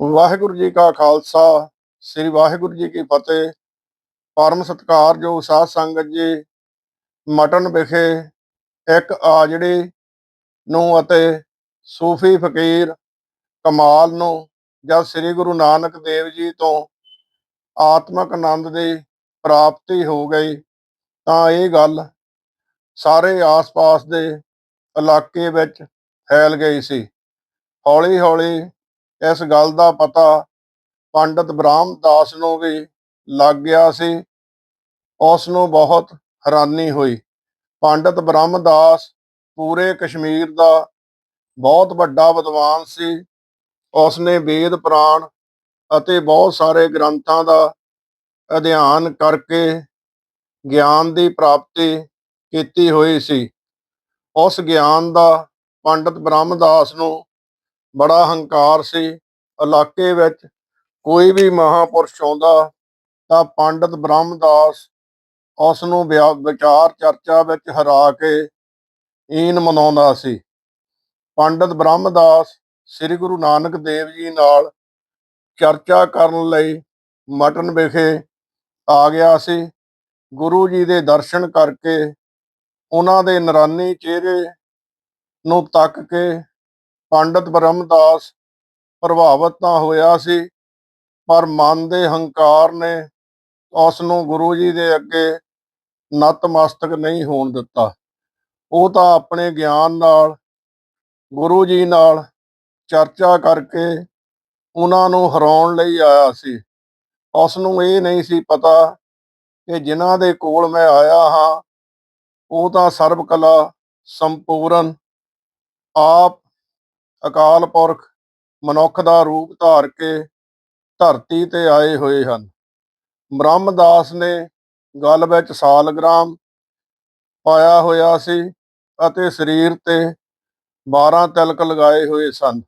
ਵਾਹਿਗੁਰੂ ਜੀ ਕਾ ਖਾਲਸਾ, ਸ੍ਰੀ ਵਾਹਿਗੁਰੂ ਜੀ ਕੀ ਫਤਿਹ। ਪਰਮ ਸਤਿਕਾਰਯੋਗ ਸਾਧ ਸੰਗਤ ਜੀ, ਮਟਨ ਵਿਖੇ ਇੱਕ ਆਜੜੀ ਨੂੰ ਅਤੇ ਸੂਫੀ ਫਕੀਰ ਕਮਾਲ ਨੂੰ ਜਦ ਸ੍ਰੀ ਗੁਰੂ ਨਾਨਕ ਦੇਵ ਜੀ ਤੋਂ ਆਤਮਕ ਆਨੰਦ ਦੀ ਪ੍ਰਾਪਤੀ ਹੋ ਗਈ, ਤਾਂ ਇਹ ਗੱਲ ਸਾਰੇ ਆਸ-ਪਾਸ ਦੇ ਇਲਾਕੇ ਵਿੱਚ ਫੈਲ ਗਈ ਸੀ। ਹੌਲੀ-ਹੌਲੀ ਇਸ ਗੱਲ ਦਾ ਪਤਾ ਪੰਡਤ ਬ੍ਰਹਮਦਾਸ ਨੂੰ ਵੀ ਲੱਗ ਗਿਆ ਸੀ। ਉਸ ਨੂੰ ਬਹੁਤ ਹੈਰਾਨੀ ਹੋਈ। ਪੰਡਤ ਬ੍ਰਹਮਦਾਸ ਪੂਰੇ ਕਸ਼ਮੀਰ ਦਾ ਬਹੁਤ ਵੱਡਾ ਵਿਦਵਾਨ ਸੀ। ਉਸ ਨੇ ਵੇਦ, ਪੁਰਾਣ ਅਤੇ ਬਹੁਤ ਸਾਰੇ ਗ੍ਰੰਥਾਂ ਦਾ ਅਧਿਐਨ ਕਰਕੇ ਗਿਆਨ ਦੀ ਪ੍ਰਾਪਤੀ ਕੀਤੀ ਹੋਈ ਸੀ। ਉਸ ਗਿਆਨ ਦਾ ਪੰਡਤ ਬ੍ਰਹਮਦਾਸ ਨੂੰ ਬੜਾ ਹੰਕਾਰ ਸੀ। ਇਲਾਕੇ ਵਿੱਚ ਕੋਈ ਵੀ ਮਹਾਪੁਰਸ਼ ਆਉਂਦਾ ਤਾਂ ਪੰਡਤ ਬ੍ਰਹਮਦਾਸ ਉਸ ਨੂੰ ਵਿਆ- ਵਿਚਾਰ ਚਰਚਾ ਵਿੱਚ ਹਰਾ ਕੇ ਈਨ ਮਨਾਉਂਦਾ ਸੀ। ਪੰਡਤ ਬ੍ਰਹਮਦਾਸ ਸ੍ਰੀ ਗੁਰੂ ਨਾਨਕ ਦੇਵ ਜੀ ਨਾਲ ਚਰਚਾ ਕਰਨ ਲਈ ਮਟਨ ਵਿਖੇ ਆ ਗਿਆ ਸੀ। ਗੁਰੂ ਜੀ ਦੇ ਦਰਸ਼ਨ ਕਰਕੇ ਉਹਨਾਂ ਦੇ ਨਰਾਨੀ ਚਿਹਰੇ ਨੂੰ ਤੱਕ ਕੇ ਪੰਡਤ ਬ੍ਰਹਮਦਾਸ ਪ੍ਰਭਾਵਿਤ ਤਾਂ ਹੋਇਆ ਸੀ, ਪਰ ਮਨ ਦੇ ਹੰਕਾਰ ਨੇ ਉਸ ਨੂੰ ਗੁਰੂ ਜੀ ਦੇ ਅੱਗੇ ਨਤਮਸਤਕ ਨਹੀਂ ਹੋਣ ਦਿੱਤਾ। ਉਹ ਤਾਂ ਆਪਣੇ ਗਿਆਨ ਨਾਲ, ਗੁਰੂ ਜੀ ਨਾਲ ਚਰਚਾ ਕਰਕੇ ਉਹਨਾਂ ਨੂੰ ਹਰਾਉਣ ਲਈ ਆਇਆ ਸੀ। ਉਸ ਨੂੰ ਇਹ ਨਹੀਂ ਸੀ ਪਤਾ ਕਿ ਜਿਨ੍ਹਾਂ ਦੇ ਕੋਲ ਮੈਂ ਆਇਆ ਹਾਂ, ਉਹ ਤਾਂ ਸਰਬ ਕਲਾ ਸੰਪੂਰਨ, ਆਪ ਅਕਾਲ ਪੁਰਖ, ਮਨੁੱਖ ਦਾ ਰੂਪ ਧਾਰ ਕੇ ਧਰਤੀ ਤੇ ਆਏ ਹੋਏ ਹਨ। ਬ੍ਰਹਮਦਾਸ ਨੇ ਗਲ ਵਿੱਚ ਸਾਲਗ੍ਰਾਮ ਪਾਇਆ ਹੋਇਆ ਸੀ ਅਤੇ ਸਰੀਰ ਤੇ 12 ਤਿਲਕ ਲਗਾਏ ਹੋਏ ਸਨ।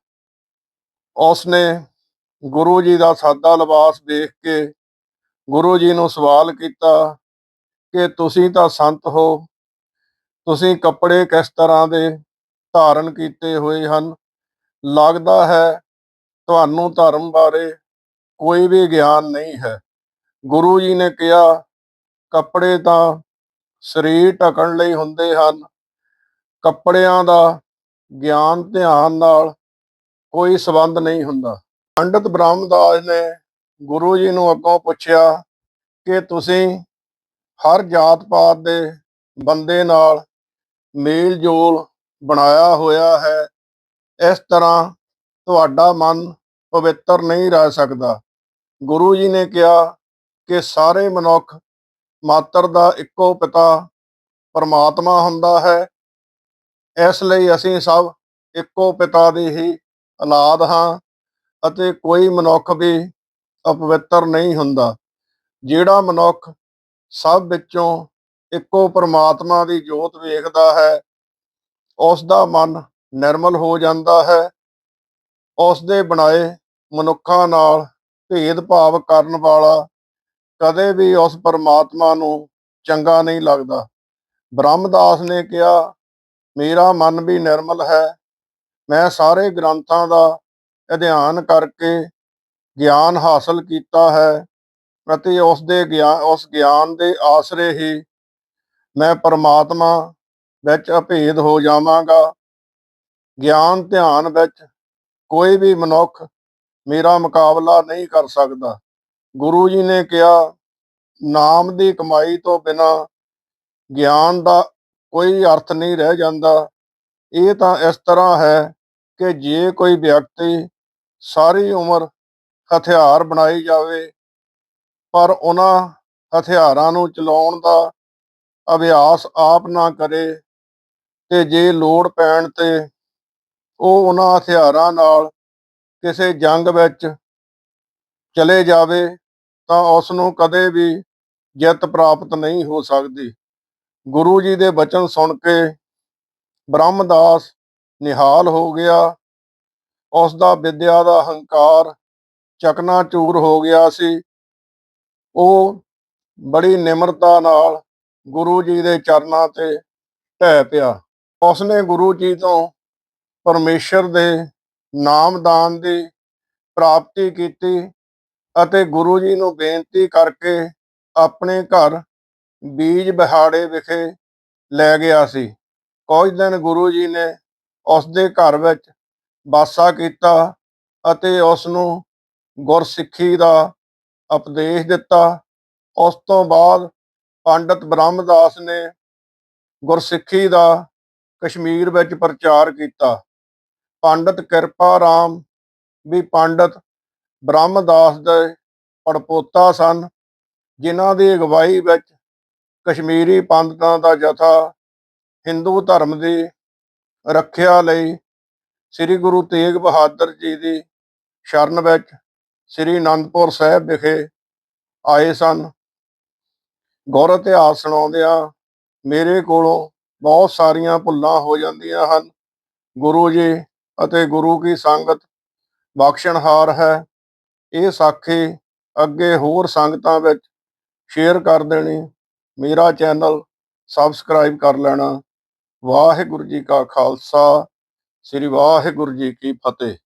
ਉਸ ਨੇ ਗੁਰੂ ਜੀ ਦਾ ਸਾਦਾ ਲਿਬਾਸ ਦੇਖ ਕੇ ਗੁਰੂ ਜੀ ਨੂੰ ਸਵਾਲ ਕੀਤਾ ਕਿ ਤੁਸੀਂ ਤਾਂ ਸੰਤ ਹੋ, ਤੁਸੀਂ ਕੱਪੜੇ ਕਿਸ ਤਰ੍ਹਾਂ ਦੇ ਧਾਰਨ ਕੀਤੇ ਹੋਏ ਹਨ? ਲੱਗਦਾ ਹੈ, ਤੁਹਾਨੂੰ ਧਰਮ ਬਾਰੇ ਕੋਈ ਵੀ ਗਿਆਨ ਨਹੀਂ ਹੈ। ਗੁਰੂ ਜੀ ਨੇ ਕਿਹਾ, ਕੱਪੜੇ ਤਾਂ ਸਰੀਰ ਢਕਣ ਲਈ ਹੁੰਦੇ ਹਨ। ਕੱਪੜਿਆਂ ਦਾ ਗਿਆਨ ਧਿਆਨ ਨਾਲ ਕੋਈ ਸਬੰਧ ਨਹੀਂ ਹੁੰਦਾ। ਪੰਡਤ ਬ੍ਰਹਮਦਾਸ ਨੇ ਗੁਰੂ ਜੀ ਨੂੰ ਅੱਗੋਂ ਪੁੱਛਿਆ ਕਿ, ਤੁਸੀਂ ਹਰ ਜਾਤ ਪਾਤ ਦੇ ਬੰਦੇ ਨਾਲ ਮੇਲ ਜੋਲ ਬਣਾਇਆ ਹੋਇਆ ਹੈ? ਇਸ ਤਰ੍ਹਾਂ ਤੁਹਾਡਾ ਮਨ ਪਵਿੱਤਰ ਨਹੀਂ ਰਹਿ ਸਕਦਾ। ਗੁਰੂ ਜੀ ਨੇ ਕਿਹਾ ਕਿ ਸਾਰੇ ਮਨੁੱਖ ਮਾਤਰ ਦਾ ਇੱਕੋ ਪਿਤਾ ਪਰਮਾਤਮਾ ਹੁੰਦਾ ਹੈ। ਇਸ ਲਈ ਅਸੀਂ ਸਭ ਇੱਕੋ ਪਿਤਾ ਦੇ ਹੀ ਔਲਾਦ ਹਾਂ ਅਤੇ ਕੋਈ ਮਨੁੱਖ ਵੀ ਅਪਵਿੱਤਰ ਨਹੀਂ ਹੁੰਦਾ। ਜਿਹੜਾ ਮਨੁੱਖ ਸਭ ਵਿੱਚੋਂ ਇੱਕੋ ਪਰਮਾਤਮਾ ਦੀ ਜੋਤ ਵੇਖਦਾ ਹੈ ਉਸ ਦਾ ਮਨ ਨਿਰਮਲ ਹੋ ਜਾਂਦਾ ਹੈ। ਉਸ ਦੇ ਬਣਾਏ ਮਨੁੱਖਾਂ ਨਾਲ ਭੇਦਭਾਵ ਕਰਨ ਵਾਲਾ ਕਦੇ ਵੀ ਉਸ ਪਰਮਾਤਮਾ ਨੂੰ ਚੰਗਾ ਨਹੀਂ ਲੱਗਦਾ। ਬ੍ਰਹਮਦਾਸ ਨੇ ਕਿਹਾ, ਮੇਰਾ ਮਨ ਵੀ ਨਿਰਮਲ ਹੈ। ਮੈਂ ਸਾਰੇ ਗ੍ਰੰਥਾਂ ਦਾ ਅਧਿਐਨ ਕਰਕੇ ਗਿਆਨ ਹਾਸਲ ਕੀਤਾ ਹੈ ਅਤੇ ਉਸ ਦੇ ਗਿਆਨ ਉਸ ਗਿਆਨ ਦੇ ਆਸਰੇ ਹੀ ਮੈਂ ਪਰਮਾਤਮਾ ਵਿੱਚ ਅਭੇਦ ਹੋ ਜਾਵਾਂਗਾ। ਗਿਆਨ ਧਿਆਨ ਵਿੱਚ ਕੋਈ ਵੀ ਮਨੁੱਖ ਮੇਰਾ ਮੁਕਾਬਲਾ ਨਹੀਂ ਕਰ ਸਕਦਾ। ਗੁਰੂ ਜੀ ਨੇ ਕਿਹਾ, ਨਾਮ ਦੀ ਕਮਾਈ ਤੋਂ ਬਿਨਾ ਗਿਆਨ ਦਾ ਕੋਈ ਅਰਥ ਨਹੀਂ ਰਹਿ ਜਾਂਦਾ। ਇਹ ਤਾਂ ਇਸ ਤਰ੍ਹਾਂ ਹੈ ਕਿ ਜੇ ਕੋਈ ਵਿਅਕਤੀ ਸਾਰੀ ਉਮਰ ਹਥਿਆਰ ਬਣਾਈ ਜਾਵੇ, ਪਰ ਉਹਨਾਂ ਹਥਿਆਰਾਂ ਨੂੰ ਚਲਾਉਣ ਦਾ ਅਭਿਆਸ ਆਪ ਨਾ ਕਰੇ ਤੇ ਜੇ ਲੋੜ ਪੈਣ ਤੇ ਉਹ ਉਹਨਾਂ ਹਥਿਆਰਾਂ ਨਾਲ ਕਿਸੇ ਜੰਗ ਵਿੱਚ ਚਲੇ ਜਾਵੇ ਤਾਂ ਉਸ ਨੂੰ ਕਦੇ ਵੀ ਜਿੱਤ ਪ੍ਰਾਪਤ ਨਹੀਂ ਹੋ ਸਕਦੀ। ਗੁਰੂ ਜੀ ਦੇ ਬਚਨ ਸੁਣ ਕੇ ਬ੍ਰਹਮਦਾਸ ਨਿਹਾਲ ਹੋ ਗਿਆ। ਉਸ ਦਾ ਵਿਦਿਆ ਦਾ ਹੰਕਾਰ ਚਕਨਾਚੂਰ ਹੋ ਗਿਆ ਸੀ। ਉਹ ਬੜੀ ਨਿਮਰਤਾ ਨਾਲ ਗੁਰੂ ਜੀ ਦੇ ਚਰਨਾਂ ਤੇ ਢਹਿ ਪਿਆ। ਉਸਨੇ ਗੁਰੂ ਜੀ ਤੋਂ ਪਰਮੇਸ਼ਰ ਦੇ ਨਾਮਦਾਨ ਦੀ ਪ੍ਰਾਪਤੀ ਕੀਤੀ ਅਤੇ ਗੁਰੂ ਜੀ ਨੂੰ ਬੇਨਤੀ ਕਰਕੇ ਆਪਣੇ ਘਰ ਬੀਜ ਬਿਹਾੜੇ ਵਿਖੇ ਲੈ ਗਿਆ ਸੀ। ਕੁਝ ਦਿਨ ਗੁਰੂ ਜੀ ਨੇ ਉਸ ਦੇ ਘਰ ਵਿੱਚ ਵਾਸਾ ਕੀਤਾ ਅਤੇ ਉਸ ਨੂੰ ਗੁਰਸਿੱਖੀ ਦਾ ਉਪਦੇਸ਼ ਦਿੱਤਾ। ਉਸ ਤੋਂ ਬਾਅਦ ਪੰਡਤ ਬ੍ਰਹਮਦਾਸ ਨੇ ਗੁਰਸਿੱਖੀ ਦਾ ਕਸ਼ਮੀਰ ਵਿੱਚ ਪ੍ਰਚਾਰ ਕੀਤਾ। ਪੰਡਤ ਕਿਰਪਾ ਰਾਮ, ਵੀ ਪੰਡਤ ਬ੍ਰਹਮਦਾਸ ਦੇ ਪੜਪੋਤਾ ਸਨ, ਜਿਨ੍ਹਾਂ ਦੀ ਅਗਵਾਈ ਵਿੱਚ ਕਸ਼ਮੀਰੀ ਪੰਡਤਾਂ ਦਾ ਜਥਾ ਹਿੰਦੂ ਧਰਮ ਦੀ ਰੱਖਿਆ ਲਈ ਸ੍ਰੀ ਗੁਰੂ ਤੇਗ ਬਹਾਦਰ ਜੀ ਦੀ ਸ਼ਰਨ ਵਿੱਚ ਸ੍ਰੀ ਅਨੰਦਪੁਰ ਸਾਹਿਬ ਵਿਖੇ ਆਏ ਸਨ। ਗੌਰ ਇਤਿਹਾਸ ਸੁਣਾਉਂਦਿਆਂ ਮੇਰੇ ਕੋਲੋਂ ਬਹੁਤ ਸਾਰੀਆਂ ਭੁੱਲਾਂ ਹੋ ਜਾਂਦੀਆਂ ਹਨ। ਗੁਰੂ ਜੀ ਅਤੇ ਗੁਰੂ ਕੀ ਸੰਗਤ ਬਖਸ਼ਣਹਾਰ ਹੈ। ਇਹ ਸਾਖੀ ਅੱਗੇ ਹੋਰ ਸੰਗਤਾਂ ਵਿੱਚ ਸ਼ੇਅਰ ਕਰ ਦੇਣੀ। ਮੇਰਾ ਚੈਨਲ ਸਬਸਕ੍ਰਾਈਬ ਕਰ ਲੈਣਾ। ਵਾਹਿਗੁਰੂ ਜੀ ਕਾ ਖਾਲਸਾ। ਸ੍ਰੀ ਵਾਹਿਗੁਰੂ ਜੀ ਕੀ ਫਤਿਹ।